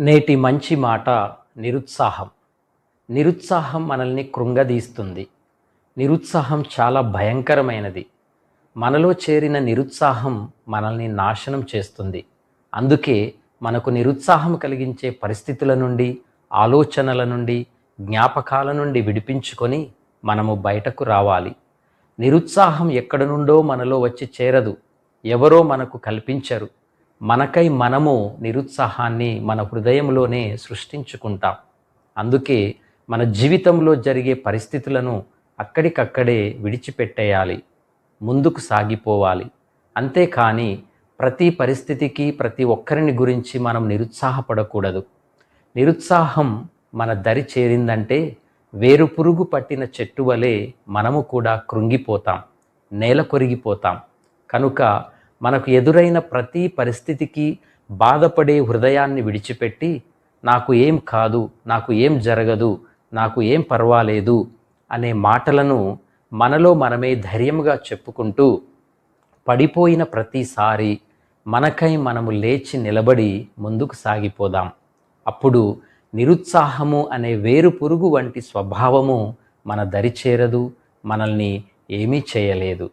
నేటి మంచి మాట నిరుత్సాహం. నిరుత్సాహం మనల్ని కృంగదీస్తుంది. నిరుత్సాహం చాలా భయంకరమైనది. మనలో చేరిన నిరుత్సాహం మనల్ని నాశనం చేస్తుంది. అందుకే మనకు నిరుత్సాహం కలిగించే పరిస్థితుల నుండి ఆలోచనల నుండి జ్ఞాపకాల నుండి విడిపించుకొని మనము బయటకు రావాలి. నిరుత్సాహం ఎక్కడ నుండో మనలో వచ్చి చేరదు. ఎవరో మనకు కల్పించరు. మనకై మనము నిరుత్సాహాన్ని మన హృదయంలోనే సృష్టించుకుంటాం. అందుకే మన జీవితంలో జరిగే పరిస్థితులను అక్కడికక్కడే విడిచిపెట్టేయాలి. ముందుకు సాగిపోవాలి. అంతేకాని ప్రతి పరిస్థితికి ప్రతి ఒక్కరిని గురించి మనం నిరుత్సాహపడకూడదు. నిరుత్సాహం మన దరి చేరిందంటే వేరు పురుగు పట్టిన చెట్టు వలె మనము కూడా కృంగిపోతాం. నేల కొరిగిపోతాం. కనుక మనకు ఎదురైన ప్రతి పరిస్థితికి బాధపడే హృదయాన్ని విడిచిపెట్టి నాకు ఏం కాదు నాకు ఏం జరగదు నాకు ఏం పర్వాలేదు అనే మాటలను మనలో మనమే ధైర్యంగా చెప్పుకుంటూ పడిపోయిన ప్రతిసారి మనకై మనము లేచి నిలబడి ముందుకు సాగిపోదాం. అప్పుడు నిరుత్సాహము అనే వేరు పురుగు వంటి స్వభావము మన దరి చేరదు మనల్ని ఏమీ చేయలేదు.